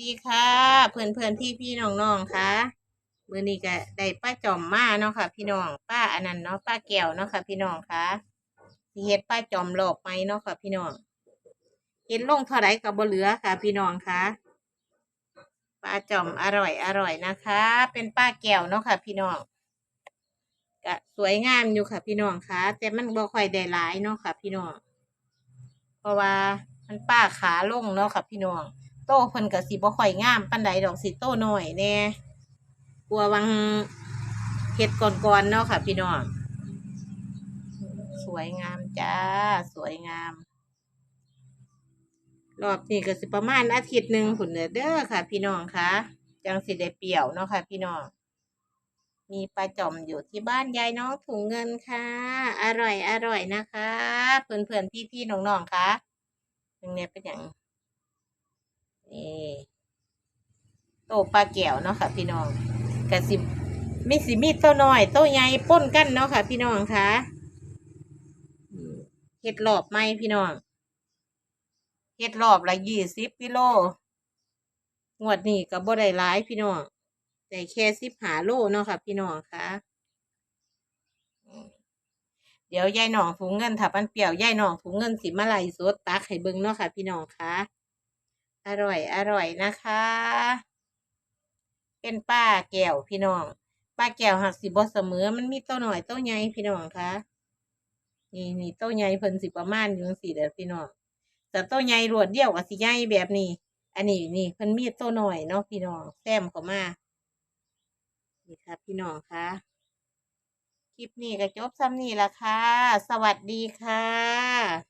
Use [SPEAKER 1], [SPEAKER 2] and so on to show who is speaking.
[SPEAKER 1] ดีค่ะ เพื่อนเพื่อนพี่พี่น้องน้องๆค่ะมือนี้ก็ได้ป้าจอมมาเนาะค่ะ พี่น้องป้าอันนั้นเนาะป้าแก้วเนาะค่ะพี่น้องค่ะเฮ็ดป้าจอมหลอกไหมเนาะค่ะ พี่น้องเห็นลงเท่าไรก็บ่เหลือค่ะ พี่น้องค่ะป้าจอมอร่อยอร่อยนะคะ เป็นป้าแก้วเนาะค่ะ พี่น้องก็สวยงามอยู่ค่ะ พี่น้องค่ะแต่มันบ่ค่อยได้หลายเนาะค่ะ พี่น้องเพราะว่ามันป้าขาลงเนาะค่ะ พี่น้อง โตเพิ่นก็สิบ่ค่อยงามปานใดดอกสิโตน้อยแน่กลัววังเฮ็ดก่อนๆเนาะค่ะ พี่น้อง สวยงามจ้า สวยงาม รอบนี้ก็สิประมาณอาทิตย์หนึ่งผุนเด้อค่ะ พี่น้องคะจังสิได้เปรี้ยวเนาะค่ะ พี่น้อง มีปลาจอมอยู่ที่บ้านยายน้องถุงเงินค่ะ อร่อยอร่อยนะคะ เพื่อนเพื่อนพี่พี่ๆน้องๆค่ะตรงเนี้ยเป็นอย่างนี่ โตปลาแก้วเนาะค่ะ พี่น้องกะสิมีสิมีโตน้อยโตใหญ่ป้นกันเนาะค่ะ พี่น้องค่ะเฮ็ดรอบไหมพี่น้องเฮ็ดรอบละยี่สิบกิโลงวดนี้ก็บ่ได้หลายพี่น้องแต่แค่สิบหาโลเนาะค่ะ พี่น้องค่ะเดี๋ยวยายหนองถุงเงินถ้ามันเปียวยายหนองถุงเงินสิมาไล่สดตักให้เบิ่งเนาะค่ะ พี่น้องค่ะ อร่อย อร่อยนะคะ เป็นป้าแก้วพี่น้อง ป้าแก้วหักสิบ่เสมอ มันมีโต้หน่อยโต้ใหญ่พี่น้องคะนี่นี่โต้ใหญ่เพิ่นสิประมาณอยู่จังซี่เด้อพี่น้องแต่โต้ใหญ่รวดเดียวก็สิใหญ่แบบนี้ อันนี้นี่เพิ่นมีโต้หน่อยเนาะพี่น้องแต้มเข้ามานี่ค่ะพี่น้องคะคลิปนี้ก็จบซ้ำนี่ละค่ะ สวัสดีค่ะ